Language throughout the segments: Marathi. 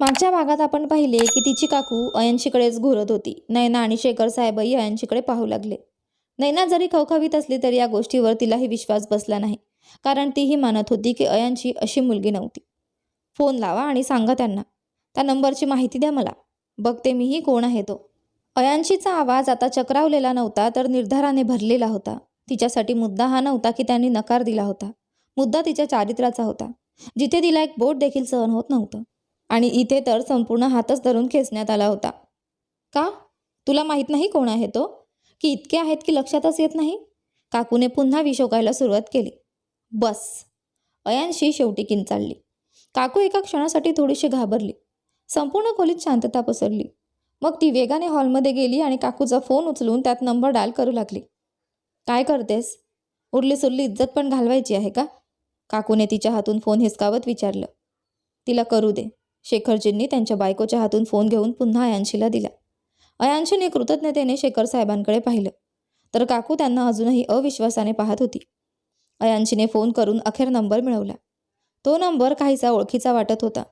मागच्या भागात आपण पाहिले की तिची काकू अयनशीकडेच घुरत होती. नैना आणि शेखर साहेबही अयनशीकडे पाहू लागले. नैना जरी खवखवीत असली तरी या गोष्टीवर तिलाही विश्वास बसला नाही कारण तीही मानत होती की अयांची अशी मुलगी नव्हती. फोन लावा आणि सांगा त्यांना. त्या नंबरची माहिती द्या मला. बघते मीही कोण आहे तो. अयांशीचा आवाज आता चक्रावलेला नव्हता तर निर्धाराने भरलेला होता. तिच्यासाठी मुद्दा हा नव्हता की त्यांनी नकार दिला होता. मुद्दा तिच्या चारित्र्याचा होता. जिथे तिला एक बोट देखील सहन होत नव्हतं. आणि इथे तर संपूर्ण हातच धरून खेचण्यात आला होता. का? तुला माहीत नाही कोण आहे तो? की इतके आहेत की लक्षातच येत नाही? काकूने पुन्हा विशोकायला सुरुवात केली. बस. अयांशी शेवटी किंचाळली. काकू एका क्षणासाठी थोडीशी घाबरली. संपूर्ण खोलीत शांतता पसरली. मग ती वेगाने हॉलमध्ये गेली आणि काकूचा फोन उचलून त्यात नंबर डायल करू लागली. काय करतेस? उरली सुरली इज्जत पण घालवायची आहे का? काकूने तिच्या हातून फोन हिसकावत विचारलं. तिला करू दे. शेखरजींनी त्यांच्या बायकोच्या हातून फोन घेऊन पुन्हा अयांशीला दिला. अयांशीने कृतज्ञतेने शेखर साहेबांकडे पाहिलं. तर काकू त्यांना अजूनही अविश्वासाने पाहत होती. अयांशीने फोन करून अखेर नंबर मिळवला. तो नंबर काहीसा ओळखीचा वाटत होता.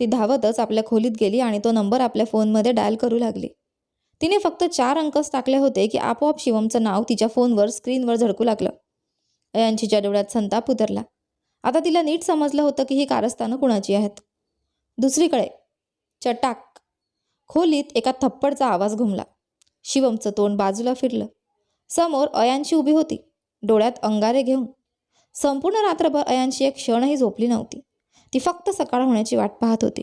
ती धावतच आपल्या खोलीत गेली आणि तो नंबर आपल्या फोनमध्ये डायल करू लागली. तिने फक्त चार अंकच टाकले होते की आपोआप शिवमचं नाव तिच्या फोनवर स्क्रीनवर झडकू लागलं. अयांशीच्या डोळ्यात संताप उतरला. आता तिला नीट समजलं होतं की ही कारस्थानं कुणाची आहेत. दुसरीकडे चटाक खोलीत एका थप्पडचा आवाज घुमला. शिवमचं तोंड बाजूला फिरलं. समोर अयांशी उभी होती. डोळ्यात अंगारे घेऊन. संपूर्ण रात्रभर अयांशी एक क्षणही झोपली नव्हती. ती फक्त सकाळ होण्याची वाट पाहत होती.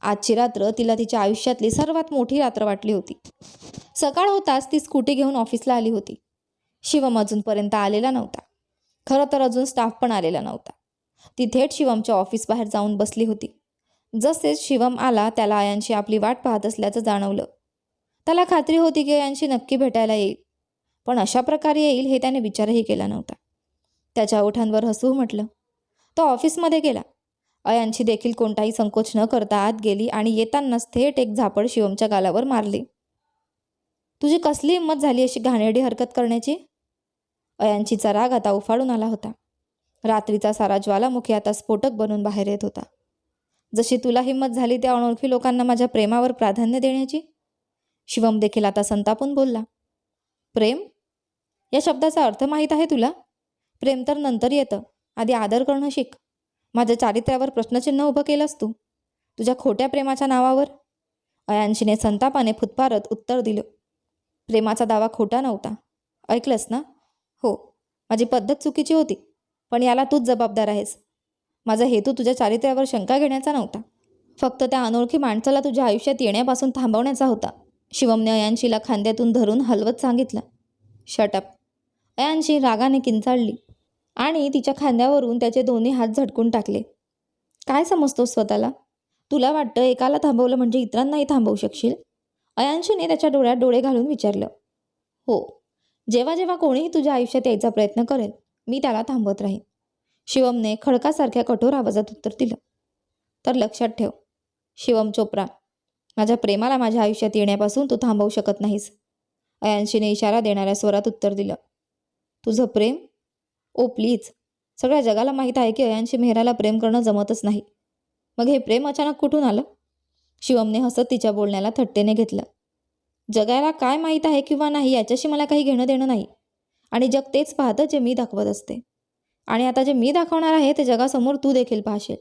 आजची रात्र तिला तिच्या आयुष्यातली सर्वात मोठी रात्र वाटली होती. सकाळ होताच ती स्कूटी घेऊन ऑफिसला आली होती. शिवम अजूनपर्यंत आलेला नव्हता. खरं तर अजून स्टाफ पण आलेला नव्हता. ती थेट शिवमच्या ऑफिस बाहेर जाऊन बसली होती. जसेच शिवम आला त्याला अयांशी आपली वाट पाहत असल्याचं जाणवलं. त्याला खात्री होती की अयांशी नक्की भेटायला येईल. पण अशा प्रकारे येईल हे त्याने विचारही केला नव्हता. त्याच्या ओठांवर हसू म्हटलं. तो ऑफिसमध्ये गेला. अयांची देखील कोणताही संकोच न करता आत गेली आणि येतानाच थेट एक झापड शिवमच्या गालावर मारली. तुझी कसली हिंमत झाली अशी घाणेरडी हरकत करण्याची? अयांचीचा राग आता उफाळून आला होता. रात्रीचा सारा ज्वालामुखी आता स्फोटक बनून बाहेर येत होता. जशी तुला हिंमत झाली त्या अनोळखी लोकांना माझ्या प्रेमावर प्राधान्य देण्याची? शिवम देखील आता संतापून बोलला. प्रेम? या शब्दाचा अर्थ माहीत आहे तुला? प्रेम तर नंतर येतं. आधी आदर करणं शिक. माझ्या चारित्र्यावर प्रश्नचिन्ह उभं केलंस तू. तुझ्या खोट्या प्रेमाच्या नावावर? अयांशीने संतापाने फुतपारत उत्तर दिलं. प्रेमाचा दावा खोटा नव्हता. ऐकलंस ना? हो. माझी पद्धत चुकीची होती. पण याला तूच जबाबदार आहेस. माझा हेतू तुझ्या चारित्र्यावर शंका घेण्याचा नव्हता. फक्त त्या अनोळखी माणसाला तुझ्या आयुष्यात येण्यापासून थांबवण्याचा होता. शिवमने अयांशीला खांद्यातून धरून हलवत सांगितलं. शटअप अयांशी रागाने किंचाळली आणि तिच्या खांद्यावरून त्याचे दोन्ही हात झटकून टाकले. काय समजतोस स्वतःला? तुला वाटतं एकाला थांबवलं म्हणजे इतरांनाही थांबवू शकशील? अयांशीने त्याच्या डोळ्यात डोळे घालून विचारलं. हो. जेव्हा जेव्हा कोणीही तुझ्या आयुष्यात यायचा प्रयत्न करेल मी त्याला थांबवत राहीन. शिवमने खडकासारख्या कठोर आवाजात उत्तर दिलं. तर लक्षात ठेव शिवम चोप्रा माझ्या प्रेमाला माझ्या आयुष्यात येण्यापासून तू थांबवू शकत नाहीस. अयांशीने इशारा देणाऱ्या स्वरात उत्तर दिलं. तुझं प्रेम? ओ प्लीज. सगळ्या जगाला माहीत आहे की अयांशी मेहराला प्रेम करणं जमतच नाही. मग हे प्रेम अचानक कुठून आलं? शिवमने हसत तिच्या बोलण्याला थट्टेने घेतलं. जगाला काय माहीत आहे किंवा नाही याच्याशी मला काही घेणं देणं नाही. आणि जग तेच पाहतं जे मी दाखवत असते. आणि आता जे मी दाखवणार आहे ते जगासमोर तू देखील पाहशील.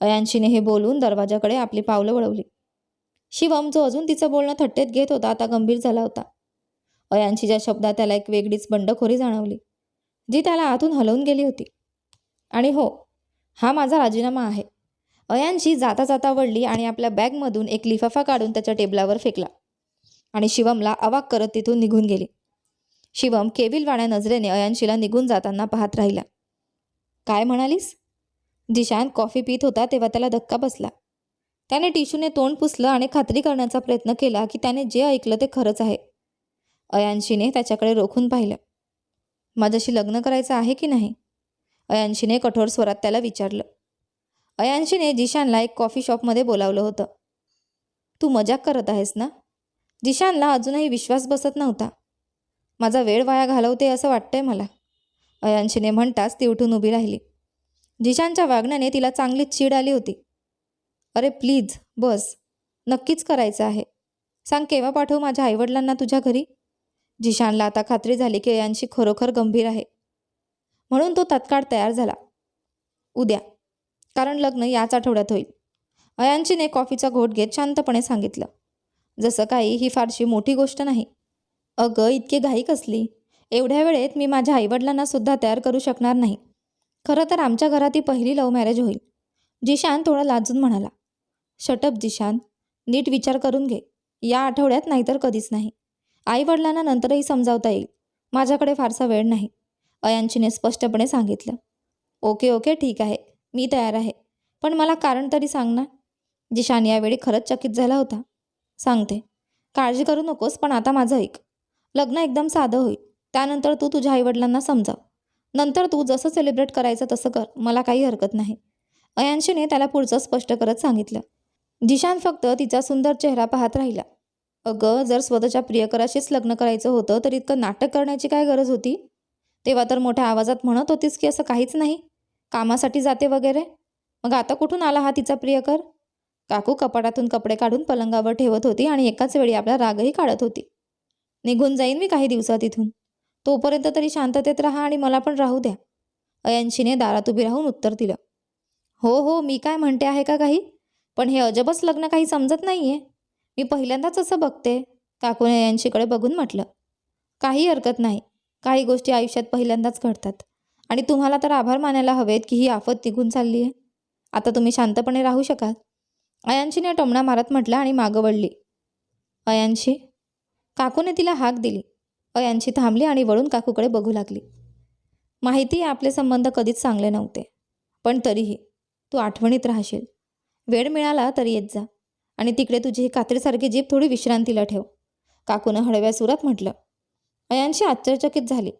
अयांशीने हे बोलून दरवाजाकडे आपली पावलं वळवली. शिवम जो अजून तिचं बोलणं थट्टेत घेत होता आता गंभीर झाला होता. अयांशीच्या शब्दात त्याला एक वेगळीच बंडखोरी जाणवली जी त्याला आतून हलवून गेली होती. आणि हो हा माझा राजीनामा आहे. अयांशी जाता जाता वळली आणि आपल्या बॅगमधून एक लिफाफा काढून त्याच्या टेबलावर फेकला. आणि शिवमला अवाक करत तिथून निघून गेली. शिवम केविलवाण्या नजरेने अयांशीला निघून जाताना पाहत राहिला. काय म्हणालीस? जिशान कॉफी पित होता तेव्हा त्याला धक्का बसला. त्याने टिशूने तोंड पुसलं आणि खात्री करण्याचा प्रयत्न केला की त्याने जे ऐकलं ते खरंच आहे. अयांशीने त्याच्याकडे रोखून पाहिलं. माझ्याशी लग्न करायचं आहे की नाही? अयांशीने कठोर स्वरात त्याला विचारलं. अयांशीने जिशानला एक कॉफी शॉपमध्ये बोलावलं होतं. तू मजाक करत आहेस ना? जिशानला अजूनही विश्वास बसत नव्हता. माझा वेळ वाया घालवते असं वाटतंय मला. अयांशीने म्हणताच ती उठून उभी राहिली. जिशानच्या वागण्याने तिला चांगलीच चीड आली होती. अरे प्लीज बस. नक्कीच करायचं आहे. सांग केव्हा पाठवू माझ्या आईवडिलांना तुझ्या घरी? जिशानला आता खात्री झाली की अयांशी खरोखर गंभीर आहे. म्हणून तो तत्काळ तयार झाला. उद्या. कारण लग्न याच आठवड्यात होईल. अयांशीने कॉफीचा घोट घेत शांतपणे सांगितलं. जसं काही ही फारशी मोठी गोष्ट नाही. अगं इतकी घाई कसली? एवढ्या वेळेत मी माझ्या आईवडिलांना सुद्धा तयार करू शकणार नाही. खरं तर आमच्या घरात ही पहिली लव्ह मॅरेज होईल. जिशान थोडा लाजून म्हणाला. शटअप जिशान. नीट विचार करून घे. या आठवड्यात नाहीतर कधीच नाही. आईवडिलांना नंतरही समजावता येईल. माझ्याकडे फारसा वेळ नाही. अयांशीने स्पष्टपणे सांगितलं. ओके ओके ठीक आहे. मी तयार आहे. पण मला कारण तरी सांग ना. जिशान यावेळी खरंच चकित झाला होता. सांगते. काळजी करू नकोस पण आता माझं ऐक. लग्न एकदम साधं होईल. त्यानंतर तू तुझ्या आईवडिलांना समजाव. नंतर तू जसं सेलिब्रेट करायचं तसं कर. मला काही हरकत नाही. अयांशीने त्याला पुढचं स्पष्ट करत सांगितलं. जिशान फक्त तिचा सुंदर चेहरा पाहत राहिला. अगं जर स्वतःच्या प्रियकराशीच लग्न करायचं होतं तर इतकं नाटक करण्याची काय गरज होती? तेव्हा तर मोठ्या आवाजात म्हणत होतीस की असं काहीच नाही. कामासाठी जाते वगैरे? मग आता कुठून आला हा तिचा प्रियकर? काकू कपाटातून कपडे काढून पलंगावर ठेवत होती आणि एकाच वेळी आपला रागही काढत होती. निघून जाईन मी काही दिवसात इथून. तोपर्यंत तरी शांततेत राहा आणि मला पण राहू द्या. अयांशीने दारात उभी राहून उत्तर दिलं. हो हो मी काय म्हणते आहे का काही? पण हे अजबच लग्न काही समजत नाही आहे मी पहिल्यांदाच असं बघते. काकूने अयांशीकडे बघून म्हटलं. काही हरकत नाही. काही गोष्टी आयुष्यात पहिल्यांदाच घडतात. आणि तुम्हाला तर आभार मानायला हवेत की ही आफत निघून चालली आहे. आता तुम्ही शांतपणे राहू शकाल. अयांशीने टोमणा मारत म्हटलं आणि मागं वळली. अयांशी काकूने तिला हाक दिली. अयांशी थांबली आणि वळून काकूकडे बघू लागली. माहिती आपले संबंध कधीच चांगले नव्हते. पण तरीही तू आठवणीत राहशील. वेळ मिळाला तरी येत जा. आणि तिकडे तुझी ही कात्रीसारखी जीप थोडी विश्रांतीला ठेव. काकूनं हळव्या सुरात म्हटलं. अयांशी आश्चर्यचकित झाली.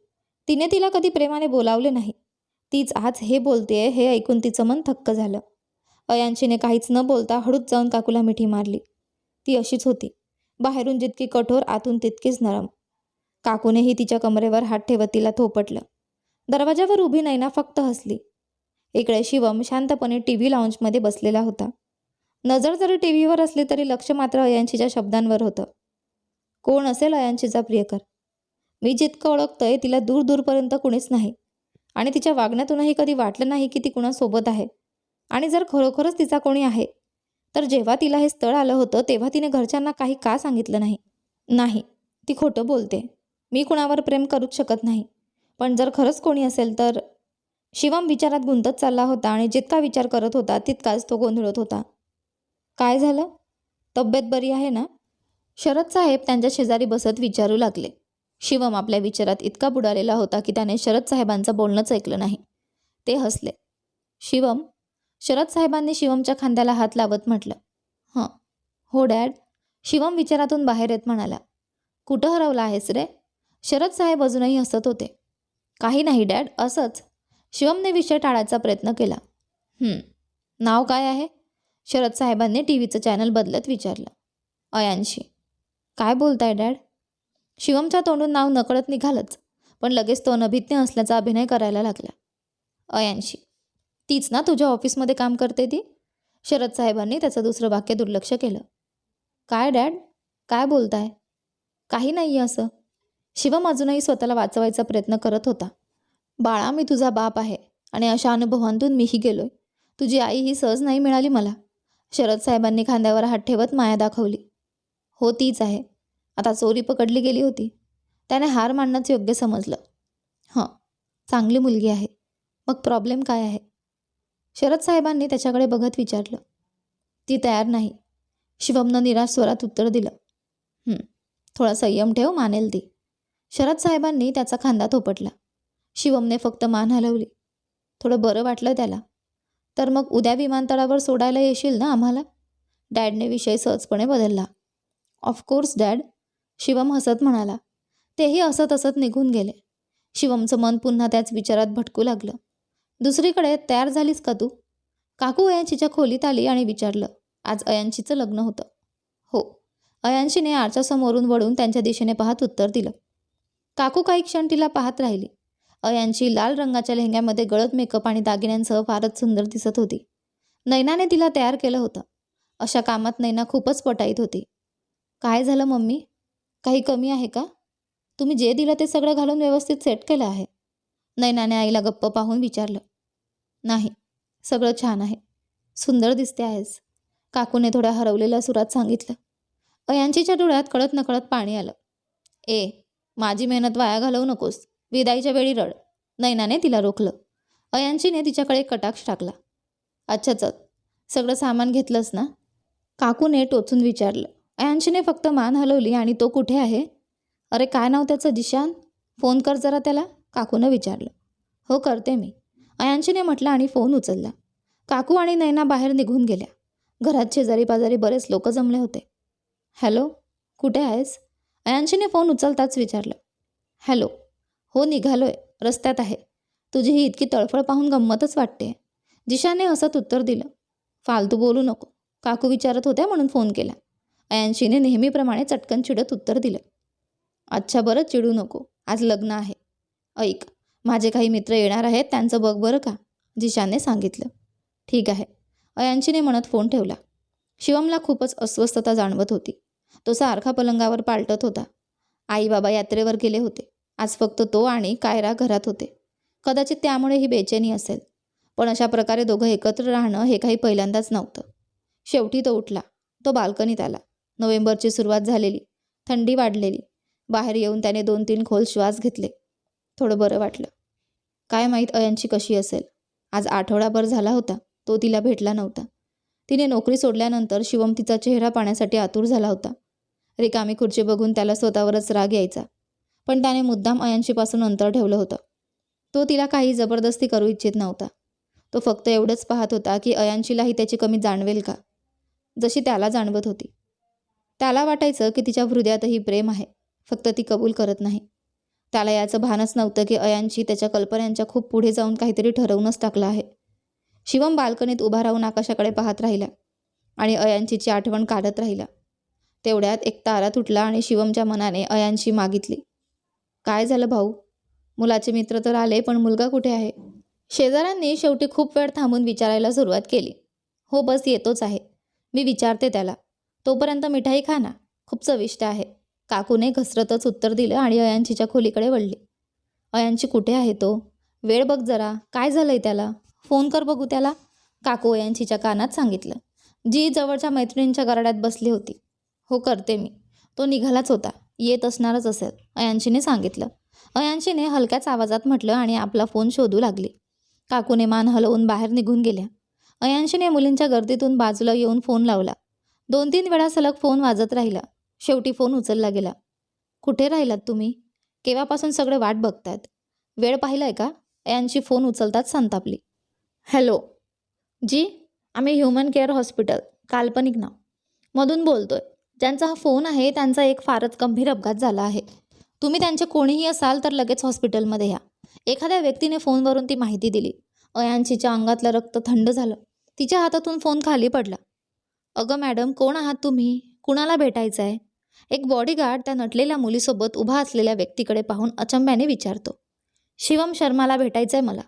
तिने तिला कधी प्रेमाने बोलावले नाही. तीच आज हे बोलतेय हे ऐकून तिचं मन थक्क झालं. अयांशीने काहीच न बोलता हळूच जाऊन काकूला मिठी मारली. ती अशीच होती. बाहेरून जितकी कठोर आतून तितकीच नरम. काकूनेही तिच्या कमरेवर हात ठेवत तिला थोपटलं. दरवाजावर उभी नैना फक्त हसली. इकडे शिवम शांतपणे टी व्ही लाऊंजमध्ये बसलेला होता. नजर जरी टी व्हीवर असली तरी लक्ष मात्र अयांशीच्या शब्दांवर होतं. कोण असेल अयांशीचा प्रियकर? मी जितकं ओळखतंय तिला दूर दूरपर्यंत कुणीच नाही. आणि तिच्या वागण्यातूनही कधी वाटलं नाही की ती कुणासोबत आहे. आणि जर खरोखरच तिचा कोणी आहे तर जेव्हा तिला हे स्थळ आलं होतं तेव्हा तिने घरच्यांना काही का सांगितलं नाही? नाही ती खोटं बोलते. मी कुणावर प्रेम करूच शकत नाही. पण जर खरंच कोणी असेल तर शिवम विचारात गुंतत चालला होता आणि जितका विचार करत होता तितकाच तो गोंधळत होता. काय झालं? तब्येत बरी आहे ना? शरद साहेब त्यांच्या शेजारी बसत विचारू लागले. शिवम आपल्या विचारात इतका बुडालेला होता की त्याने शरद साहेबांचं बोलणंच ऐकलं नाही. ते हसले. शिवम शरद साहेबांनी शिवमच्या खांद्याला हात लावत म्हटलं हं. हो डॅड. शिवम विचारातून बाहेर येत म्हणाला कुठं हरवला आहेस रे? शरद साहेब अजूनही हसत होते. काही नाही डॅड असंच. शिवमने विषय टाळायचा प्रयत्न केला. नाव काय आहे? शरद साहेबांनी टी व्हीचं चॅनल बदलत विचारलं. अयांशी. काय बोलताय डॅड? शिवमच्या तोंडून नाव नकळत निघालंच पण लगेच तो नभिज्ञ असल्याचा अभिनय करायला लागला. अयांशी तीच ना तुझ्या ऑफिसमध्ये काम करते ती? शरद साहेबांनी त्याचं दुसरं वाक्य दुर्लक्ष केलं. काय डॅड? काय बोलताय? काही नाही आहे असं. शिवम अजूनही स्वतःला वाचवायचा प्रयत्न करत होता. बाळा मी तुझा बाप आहे आणि अशा अनुभवांतून मीही गेलोय. तुझी आई ही सहज नाही मिळाली मला. शरद साहेबांनी खांद्यावर हात ठेवत माया दाखवली. हो तीच आहे. आता चोरी पकडली गेली होती. त्याने हार मानणंच योग्य समजलं. हं चांगली मुलगी आहे. मग प्रॉब्लेम काय आहे? शरद साहेबांनी त्याच्याकडे बघत विचारलं. ती तयार नाही. शिवमनं निराश स्वरात उत्तर दिलं. थोडा संयम ठेव मानेल ती. शरद साहेबांनी त्याचा खांदा थोपटला. शिवमने फक्त मान हलवली. थोडं बरं वाटलं त्याला. तर मग उद्या विमानतळावर सोडायला येशील ना आम्हाला? डॅडने विषय सहजपणे बदलला. Of course dad. शिवम हसत म्हणाला. तेही असत असत निघून गेले. शिवमचं मन पुन्हा त्याच विचारात भटकू लागलं. दुसरीकडे तयार झालीस का तू? काकू अयांशीच्या खोलीत आली आणि विचारलं. आज अयांशीचं लग्न होतं. हो. अयांशीने आरच्या समोरून वळून त्यांच्या दिशेने पाहत उत्तर दिलं. काकू काही क्षण तिला पाहत राहिली. अयांची लाल रंगाच्या लेहंग्यामध्ये गळत मेकअप आणि दागिन्यांसह फारच सुंदर दिसत होती. नैनाने तिला तयार केलं होतं. अशा कामात नैना खूपच पटाईत होती. काय झालं मम्मी? काही कमी आहे का? तुम्ही जे दिलं ते सगळं घालून व्यवस्थित सेट केलं आहे. नैनाने आईला गप्प पाहून विचारलं. नाही सगळं छान आहे. सुंदर दिसते आहेस. काकूने थोड्या हरवलेल्या सुरात सांगितलं. अयांचीच्या डोळ्यात कळत नकळत पाणी आलं. ए माझी मेहनत वाया घालवू नकोस. विदाईच्या वेळी रड. नैनाने तिला रोखलं. अयांशीने तिच्याकडे कटाक्ष टाकला. अच्छा चल. सगळं सामान घेतलंस ना? काकूने टोचून विचारलं. अयांशीने फक्त मान हलवली आणि तो कुठे आहे? अरे काय नाव त्याचं? दिशान फोन कर जरा त्याला. काकूनं विचारलं. हो करते मी. अयांशीने म्हटलं आणि फोन उचलला. काकू आणि नैना बाहेर निघून गेल्या. घरात शेजारी पाजारी बरेच लोक जमले होते. हॅलो कुठे आहेस? अयांशीने फोन उचलताच विचारलं हॅलो हो निघालोय रस्त्यात आहे. तुझी ही इतकी तळफळ पाहून गंमतच वाटते जिशाने हसत उत्तर दिलं फालतू बोलू नको. काकू विचारत होत्या म्हणून फोन केला. अयांशीने नेहमीप्रमाणे चटकन चिडत उत्तर दिलं अच्छा बरं चिडू नको. आज लग्न आहे. ऐक माझे काही मित्र येणार आहेत त्यांचं बघ बरं का जिशाने सांगितलं. ठीक आहे. अयांशीने म्हणत फोन ठेवला. शिवमला खूपच अस्वस्थता जाणवत होती. तो सारखा पलंगावर पालटत होता. आई बाबा यात्रेवर गेले होते. आज फक्त तो आणि कायरा घरात होते. कदाचित त्यामुळे ही बेचैनी असेल. पण अशा प्रकारे दोघं एकत्र राहणं हे काही पहिल्यांदाच नव्हतं. शेवटी तो उठला. तो बाल्कनीत आला. नोव्हेंबरची सुरुवात झालेली. थंडी वाढलेली. बाहेर येऊन त्याने दोन तीन खोल श्वास घेतले. थोडं बरं वाटलं. काय माहीत अयांची कशी असेल. आज आठवडाभर झाला होता. तो तिला भेटला नव्हता. तिने नोकरी सोडल्यानंतर शिवम तिचा चेहरा पाण्यासाठी आतुर झाला होता. रिकामी खुर्ची बघून त्याला स्वतःवरच राग यायचा. पण त्याने मुद्दाम अयांशीपासून अंतर ठेवलं होतं. तो तिला काही जबरदस्ती करू इच्छित नव्हता. तो फक्त एवढंच पाहत होता की अयांशीलाही त्याची कमी जाणवेल का? जशी त्याला जाणवत होती. त्याला वाटायचं की तिच्या हृदयातही प्रेम आहे फक्त ती कबूल करत नाही. त्याला याचं भानच नव्हतं की अयांशी त्याच्या कल्पनांच्या खूप पुढे जाऊन काहीतरी ठरवूनच टाकलं आहे. शिवम बाल्कनीत उभा राहून आकाशाकडे पाहत राहिला आणि अयांशीची आठवण काढत राहिला. तेवढ्यात एक तारा तुटला आणि शिवमच्या मनाने अयांशी मागितली. काय झालं भाऊ? मुलाचे मित्र तर आले पण मुलगा कुठे आहे? शेजाऱ्यांनी शेवटी खूप वेळ थांबून विचारायला सुरुवात केली. हो बस येतोच आहे. मी विचारते त्याला. तोपर्यंत मिठाई खा ना. खूप चविष्ट आहे. काकूने घसरतच उत्तर दिलं आणि अयांशीच्या खोलीकडे वळली. अयांशी कुठे आहे तो? वेळ बघ जरा. काय झालंय त्याला? फोन कर बघू त्याला. काकू अयांशीच्या कानात सांगितलं. जी जवळच्या मैत्रिणींच्या गराड्यात बसली होती. हो करते मी. तो निघालाच होता. येत असणारच असेल अयांशीने सांगितलं. अयांशीने हलक्याच आवाजात म्हटलं आणि आपला फोन शोधू लागली. काकूने मान हलवून बाहेर निघून गेल्या. अयांशीने मुलींच्या गर्दीतून बाजूला येऊन फोन लावला. दोन तीन वेळा सलग फोन वाजत राहिला. शेवटी फोन उचलला गेला. कुठे राहिलात तुम्ही? केव्हापासून सगळे वाट बघतायत? वेळ पाहिलाय का? यांची फोन उचलताच संतापली. हॅलो. जी आम्ही ह्युमन केअर हॉस्पिटल. काल्पनिक नाव. मधून बोलतोय. ज्यांचा हा फोन आहे त्यांचा एक फारच गंभीर अपघात झाला आहे. तुम्ही त्यांचे कोणीही असाल तर लगेच हॉस्पिटलमध्ये या. एखाद्या व्यक्तीने फोनवरून ती माहिती दिली. अयांशीच्या अंगातलं रक्त थंड झालं तिच्या हातातून फोन खाली पडला. अगं मॅडम कोण आहात तुम्ही? कुणाला भेटायचं आहे एक बॉडीगार्ड त्या नटलेल्या मुलीसोबत उभा असलेल्या व्यक्तीकडे पाहून अचंब्याने विचारतो. शिवम शर्माला भेटायचं आहे मला.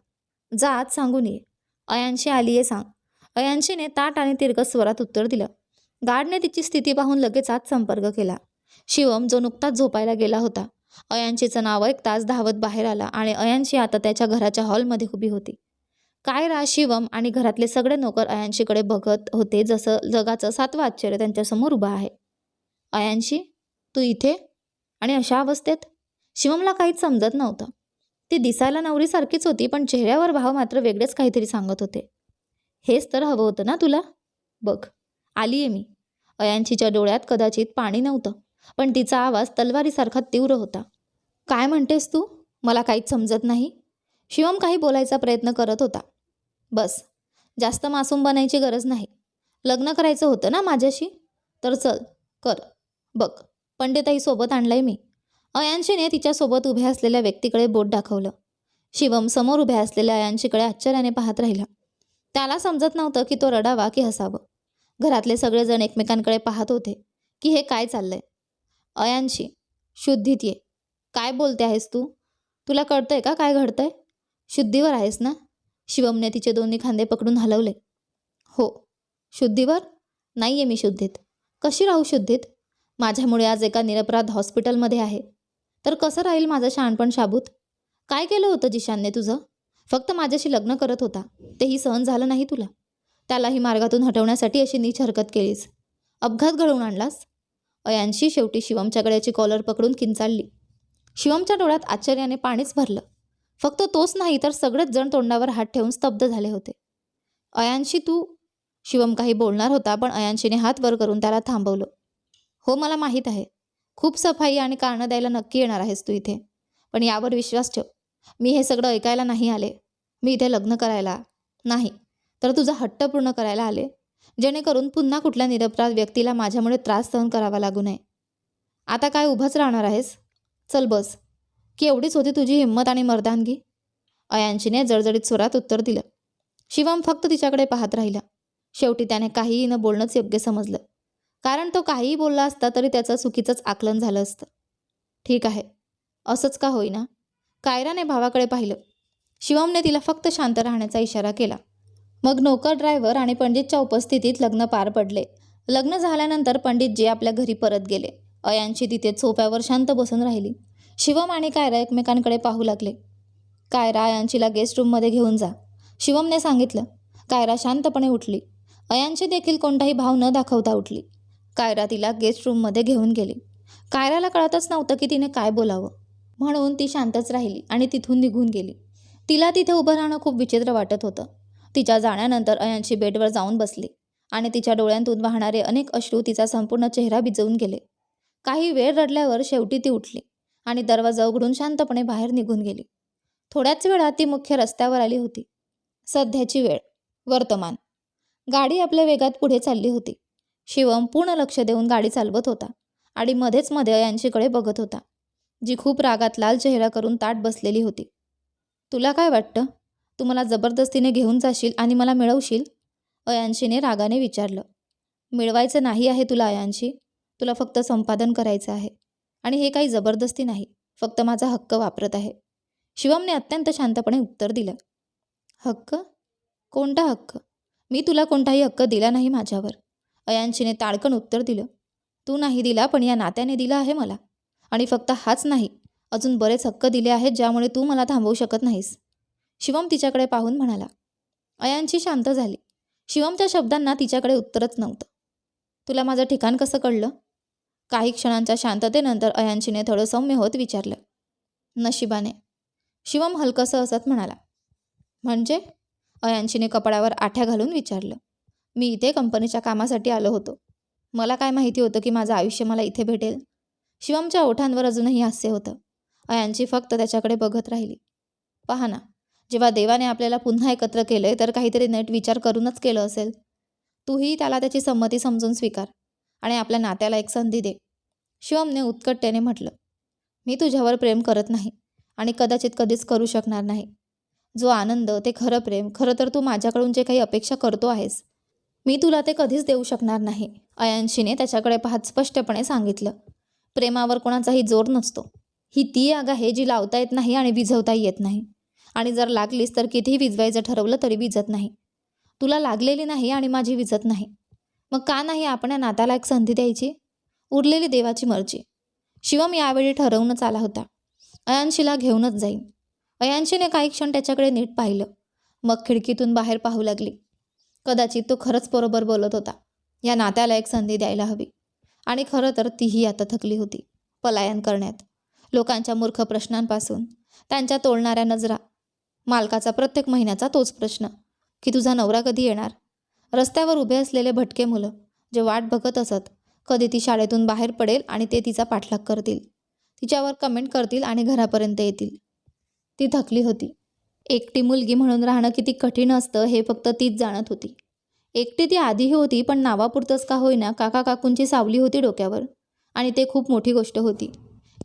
जा आज सांगून ये. अयांशी आली आहे सांग. अयांशीने ताट आणि तिरकस स्वरात उत्तर दिलं. गार्डने तिची स्थिती पाहून लगेच आत संपर्क केला. शिवम जो नुकताच झोपायला गेला होता. अयांशीचं नाव ऐकताच धावत बाहेर आला आणि अयांशी आता त्याच्या घराच्या हॉलमध्ये उभी होती. काय रा शिवम आणि घरातले सगळे नोकर अयांशीकडे बघत होते जसं जगाचं सातवं आश्चर्य त्यांच्यासमोर उभं आहे. अयांशी तू इथे? आणि अशा अवस्थेत? शिवमला काहीच समजत नव्हतं. ती दिसायला नवरीसारखीच होती पण चेहऱ्यावर भाव मात्र वेगळेच काहीतरी सांगत होते. हेच तर हवं होतं ना तुला? बघ. आली आहे मी. अयांशीच्या डोळ्यात कदाचित पाणी नव्हतं पण तिचा आवाज तलवारीसारखा तीव्र होता. काय म्हणतेस तू? मला काहीच समजत नाही. शिवम काही बोलायचा प्रयत्न करत होता. बस जास्त मासूम बनायची गरज नाही. लग्न करायचं होतं ना माझ्याशी? तर चल कर. बघ पंडिताई सोबत आणलंय मी. अयांशीने तिच्यासोबत उभ्या असलेल्या व्यक्तीकडे बोट दाखवलं. शिवम समोर उभ्या असलेल्या अयांशीकडे आश्चर्याने पाहत राहिला. त्याला समजत नव्हतं की तो रडावा की हसावं. घरातले सगळेजण एकमेकांकडे पाहत होते की हे काय चाललंय. अयांशी शुद्धीत ये. काय बोलते आहेस तू? तुला कळतंय का काय घडतंय? शुद्धीवर आहेस ना? शिवमने तिचे दोन्ही खांदे पकडून हलवले. हो. शुद्धीवर? नाही आहे मी शुद्धीत. कशी राहू शुद्धीत? माझ्यामुळे आज एका निरपराध हॉस्पिटलमध्ये आहे. तर कसं राहील माझं शहाणपण शाबूत? काय केलं होतं जिशानने तुझं? फक्त माझ्याशी लग्न करत होता. तेही सहन झालं नाही तुला. त्यालाही मार्गातून हटवण्यासाठी अशी नीच हरकत केलीस. अपघात घडवून आणलास? अयांशी शेवटी शिवमच्या गळ्याची कॉलर पकडून किंचाळली. शिवमच्या डोळ्यात आश्चर्याने पाणीच भरलं. फक्त तोच नाही तर सगळेच जण तोंडावर हात ठेवून स्तब्ध झाले होते. अयांशी तू? शिवम काही बोलणार होता पण अयांशीने हात वर करून त्याला थांबवलं. हो मला माहीत आहे. खूप सफाई आणि कारणं द्यायला नक्की येणार आहेस तू इथे. पण यावर विश्वास ठेव. मी हे सगळं ऐकायला नाही आले. मी इथे लग्न करायला नाही. तर तुझा हट्ट पूर्ण करायला आले. जेणेकरून पुन्हा कुठल्या निरपराध व्यक्तीला माझ्यामुळे त्रास सहन करावा लागू नये. आता काय उभंच राहणार आहेस? चल बस. की एवढीच होती तुझी हिंमत आणि मर्दानगी? अयांशीने जळजळीत स्वरात उत्तर दिलं. शिवम फक्त तिच्याकडे पाहत राहिला. शेवटी त्याने काहीही न बोलणंच योग्य समजलं. कारण तो काहीही बोलला असता तरी त्याचं चुकीचंच आकलन झालं असतं. ठीक आहे. असंच का होईना? कायराने भावाकडे पाहिलं. शिवमने तिला फक्त शांत राहण्याचा इशारा केला. मग नोकर ड्रायव्हर आणि पंडितच्या उपस्थितीत लग्न पार पडले. लग्न झाल्यानंतर पंडितजी आपल्या घरी परत गेले. अयांशी तिथे सोप्यावर शांत बसून राहिली. शिवम आणि कायरा एकमेकांकडे पाहू लागले. कायरा अयांशीला गेस्ट रूममध्ये घेऊन जा. शिवमने सांगितलं. कायरा शांतपणे उठली. अयांशी देखील कोणताही भाव न दाखवता उठली. कायरा तिला गेस्ट रूममध्ये घेऊन गेली. कायराला कळतच नव्हतं की तिने काय बोलावं. म्हणून ती शांतच राहिली आणि तिथून निघून गेली. तिला तिथे उभं राहणं खूप विचित्र वाटत होतं. तिच्या जाण्यानंतर अयांशी बेडवर जाऊन बसली आणि तिच्या डोळ्यांतून वाहणारे अनेक अश्रू तिचा संपूर्ण चेहरा भिजवून गेले. काही वेळ रडल्यावर शेवटी ती उठली आणि दरवाजा उघडून शांतपणे बाहेर निघून गेली. थोड्याच वेळात ती मुख्य रस्त्यावर आली होती. सध्याची वेळ. वर्तमान. गाडी आपल्या वेगात पुढे चालली होती. शिवम पूर्ण लक्ष देऊन गाडी चालवत होता आणि मध्येच मध्ये अयांशीकडे बघत होता. जी खूप रागात लाल चेहरा करून ताट बसलेली होती. तुला काय वाटतं? तू मला जबरदस्तीने घेऊन जाशील आणि मला मिळवशील? अयांशीने रागाने विचारलं. मिळवायचं नाही आहे तुला अयांशी. तुला फक्त संपादन करायचं आहे. आणि हे काही जबरदस्ती नाही. फक्त माझा हक्क वापरत आहे. शिवमने अत्यंत शांतपणे उत्तर दिलं. हक्क? कोणता हक्क? मी तुला कोणताही हक्क दिला नाही माझ्यावर. अयांशीने ताडकन उत्तर दिलं. तू नाही दिला पण या नात्याने दिला आहे मला. आणि फक्त हाच नाही. अजून बरेच हक्क दिले आहेत ज्यामुळे तू मला थांबवू शकत नाहीस. शिवम तिच्याकडे पाहून म्हणाला अयांशी शांत झाली. शिवमच्या शब्दांना तिच्याकडे उत्तरच नव्हतं. तुला माझं ठिकाण कसं कळलं? काही क्षणांच्या शांततेनंतर अयांशीने थोडं सौम्य होत विचारलं. नशिबाने. शिवम हलकंसं असत म्हणाला म्हणजे? अयांशीने कपड्यावर आठ्या घालून विचारलं मी इथे कंपनीच्या कामासाठी आलो होतो. मला काय माहिती होतं की माझं आयुष्य मला इथे भेटेल? शिवमच्या ओठांवर अजूनही हास्य होतं. अयांशी फक्त त्याच्याकडे बघत राहिली. पहा ना जेव्हा देवाने आपल्याला पुन्हा एकत्र केलंय तर काहीतरी नेट विचार करूनच केलं असेल. तूही त्याला त्याची संमती समजून स्वीकार आणि आपल्या नात्याला एक संधी दे. शिवमने उत्कटतेने म्हटलं मी तुझ्यावर प्रेम करत नाही आणि कदाचित कधीच करू शकणार नाही. जो आनंद ते खरं प्रेम खरं तर तू माझ्याकडून जे काही अपेक्षा करतो आहेस मी तुला ते कधीच देऊ शकणार नाही अयांशीने त्याच्याकडे पाहत स्पष्टपणे सांगितलं. प्रेमावर कोणाचाही जोर नसतो. ही ती आग आहे जी लावता येत नाही आणि विझवता येत नाही. आणि जर लागलीस तर कितीही विजवायचं ठरवलं तरी विझत नाही. तुला लागलेली नाही आणि माझी विझत नाही. मग का नाही आपण या नात्याला एक संधी द्यायची? उरलेली देवाची मर्जी. शिवम यावेळी ठरवूनच आला होता. अयांशीला घेऊनच जाईन. अयांशीने काही क्षण त्याच्याकडे नीट पाहिलं. मग खिडकीतून बाहेर पाहू लागली. कदाचित तो खरंच बरोबर बोलत होता. या नात्याला एक संधी द्यायला हवी. आणि खरं तर तीही आता थकली होती. पलायन करण्यात. लोकांच्या मूर्ख प्रश्नांपासून. त्यांच्या तोलणाऱ्या नजरा. मालकाचा प्रत्येक महिन्याचा तोच प्रश्न. की तुझा नवरा कधी येणार? रस्त्यावर उभे असलेले भटके मुलं जे वाट बघत असत कधी ती शाळेतून बाहेर पडेल आणि ते तिचा पाठलाग करतील. तिच्यावर कमेंट करतील आणि घरापर्यंत येतील. ती थकली होती. एकटी मुलगी म्हणून राहणं किती कठीण असतं हे फक्त तीच जाणत होती. एकटी ती आधीही होती पण नावापुरतंच का होईना काका काकूंची सावली होती डोक्यावर. आणि ते खूप मोठी गोष्ट होती.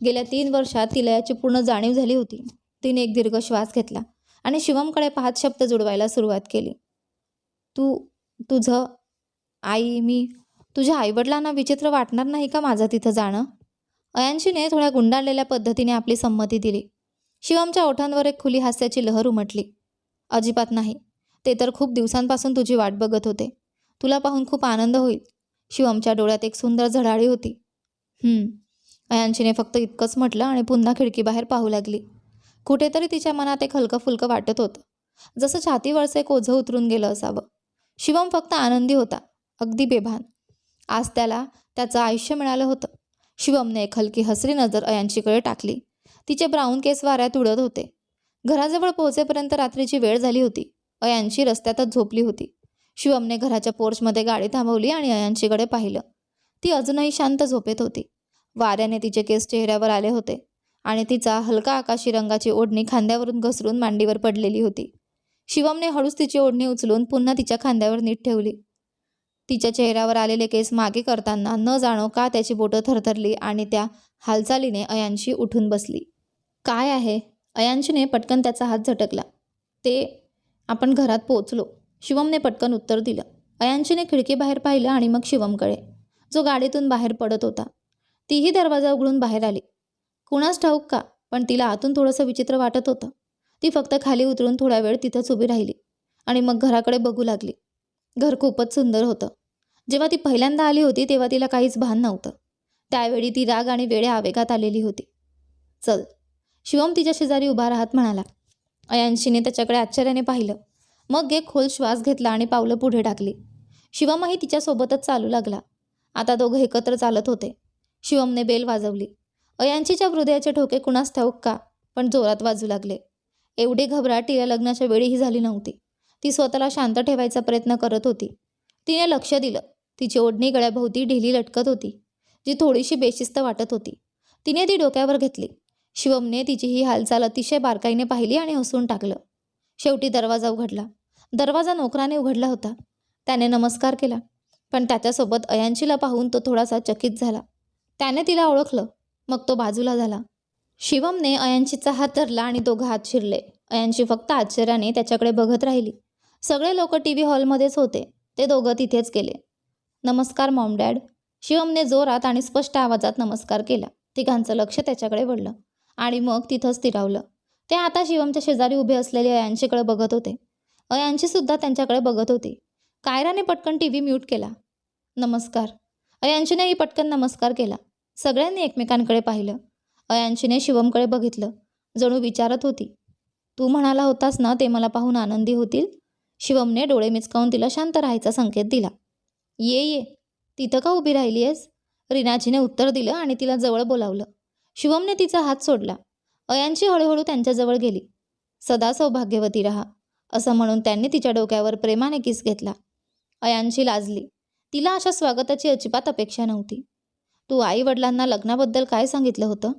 गेल्या तीन वर्षात तिला याची पूर्ण जाणीव झाली होती. तिने एक दीर्घ श्वास घेतला. आणि शिवमकडे पाहत शब्द जुडवायला सुरुवात केली. तू तुझं आई मी तुझ्या आईवडिलांना विचित्र वाटणार नाही का माझं तिथं जाणं? अयांशीने थोड्या गुंडाळलेल्या पद्धतीने आपली संमती दिली. शिवमच्या ओठांवर एक खुली हास्याची लहर उमटली. अजिबात नाही. ते तर खूप दिवसांपासून तुझी वाट बघत होते. तुला पाहून खूप आनंद होईल. शिवमच्या डोळ्यात एक सुंदर झडाळी होती. अयांशीने फक्त इतकंच म्हटलं आणि पुन्हा खिडकीबाहेर पाहू लागली. कुठेतरी तिच्या मनात एक हलकंफुलकं वाटत होतं. जसं छातीवरचं एक ओझं उतरून गेलं असावं. शिवम फक्त आनंदी होता. अगदी बेभान. आज त्याला त्याचं आयुष्य मिळालं होतं. शिवमने एक हलकी हसरी नजर अयांशीकडे टाकली. तिचे ब्राऊन केस वाऱ्यात उडत होते. घराजवळ पोहोचेपर्यंत रात्रीची वेळ झाली होती. अयांशी रस्त्यातच झोपली होती. शिवमने घराच्या पोर्चमध्ये गाडी थांबवली आणि अयांशीकडे पाहिलं. ती अजूनही शांत झोपेत होती. वाऱ्याने तिचे केस चेहऱ्यावर आले होते. आणि तिचा हलका आकाशी रंगाची ओढणी खांद्यावरून घसरून मांडीवर पडलेली होती. शिवमने हळूच तिची ओढणी उचलून पुन्हा तिच्या खांद्यावर नीट ठेवली. तिच्या चेहऱ्यावर आलेले केस मागे करताना न जाणो का त्याची बोटं थरथरली आणि त्या हालचालीने अयांशी उठून बसली. काय आहे? अयांशीने पटकन त्याचा हात झटकला. ते आपण घरात पोचलो शिवमने पटकन उत्तर दिलं. अयांशीने खिडकीबाहेर पाहिलं आणि मग शिवमकडे. जो गाडीतून बाहेर पडत होता. तीही दरवाजा उघडून बाहेर आली. कुणास ठाऊक का? पण तिला आतून थोडंसं विचित्र वाटत होतं. ती फक्त खाली उतरून थोडा वेळ तिथंच उभी राहिली आणि मग घराकडे बघू लागली. घर खूपच सुंदर होतं. जेव्हा ती पहिल्यांदा आली होती तेव्हा तिला काहीच भान नव्हतं. त्यावेळी ती राग आणि वेड्या आवेगात आलेली होती. चल. शिवम तिच्या शेजारी उभा राहत म्हणाला. अयांशीने त्याच्याकडे आश्चर्याने पाहिलं. मग एक खोल श्वास घेतला आणि पावलं पुढे टाकली. शिवमही तिच्यासोबतच चालू लागला. आता दोघं एकत्र चालत होते. शिवमने बेल वाजवली. अयांशीच्या हृदयाचे ठोके कुणास ठाऊक का? पण जोरात वाजू लागले. एवढी घबराट तिला लग्नाच्या वेळीही झाली नव्हती. ती स्वतःला शांत ठेवायचा प्रयत्न करत होती. तिने लक्ष दिलं. तिची ओढणी गळ्याभोवती ढिली लटकत होती जी थोडीशी बेशिस्त वाटत होती. तिने ती डोक्यावर घेतली. शिवमने तिची ही हालचाल अतिशय बारकाईने पाहिली आणि हसून टाकलं. शेवटी दरवाजा उघडला. दरवाजा नोकराने उघडला होता. त्याने नमस्कार केला. पण त्याच्यासोबत अयांशीला पाहून तो थोडासा चकित झाला. त्याने तिला ओळखलं. मग तो बाजूला झाला. शिवमने अयांशीचा हात धरला आणि दोघं हात शिरले. अयांशी फक्त आश्चर्याने त्याच्याकडे बघत राहिली. सगळे लोक टी व्ही हॉलमध्येच होते. ते दोघं तिथेच गेले. नमस्कार मॉम डॅड. शिवमने जोरात आणि स्पष्ट आवाजात नमस्कार केला. तिघांचं लक्ष त्याच्याकडे वळलं आणि मग तिथंच स्थिरावलं. ते आता शिवमच्या शेजारी उभे असलेले अयांशीकडे बघत होते. अयांशीसुद्धा त्यांच्याकडे बघत होती. कायराने पटकन टी व्ही म्यूट केला. नमस्कार. अयांशीनेही पटकन नमस्कार केला. सगळ्यांनी एकमेकांकडे पाहिलं. अयांशीने शिवमकडे बघितलं. जणू विचारत होती तू म्हणाला होतास ना ते मला पाहून आनंदी होतील? शिवमने डोळे मिचकावून तिला शांत राहायचा संकेत दिला. ये ये. तिथं का उभी राहिली आहेस रिनाजीने उत्तर दिलं आणि तिला जवळ बोलावलं. शिवमने तिचा हात सोडला. अयांशी हळूहळू त्यांच्याजवळ गेली. सदा सौभाग्यवती राहा असं म्हणून त्यांनी तिच्या डोक्यावर प्रेमाने किस घेतला. अयांशी लाजली. तिला अशा स्वागताची अजिबात अपेक्षा नव्हती. तू आई वडिलांना लग्नाबद्दल काय सांगितलं होतं?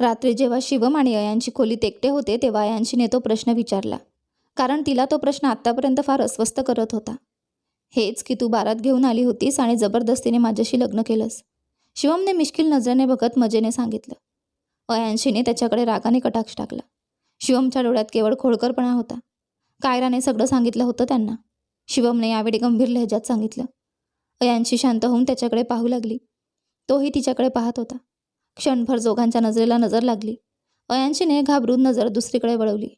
रात्री जेव्हा शिवम आणि अयांशी खोलीत एकटे होते तेव्हा अयांशीने तो प्रश्न विचारला. कारण तिला तो प्रश्न आत्तापर्यंत फार अस्वस्थ करत होता. हेच की तू बारात घेऊन आली होतीस आणि जबरदस्तीने माझ्याशी लग्न केलंस. शिवमने मिश्किल नजरेने बघत मजेने सांगितलं. अयांशीने त्याच्याकडे रागाने कटाक्ष टाकला. शिवमच्या डोळ्यात केवळ खोडकरपणा होता. कायराने सगळं सांगितलं होतं त्यांना. शिवमने यावेळी गंभीर लहजात सांगितलं. अयांशी शांत होऊन त्याच्याकडे पाहू लागली. तोही तिच्याकडे पाहत होता. क्षणभर जोगांच्या नजरेला नजर लागली. अयांशीने घाबरून नजर दुसरीकडे वळवली.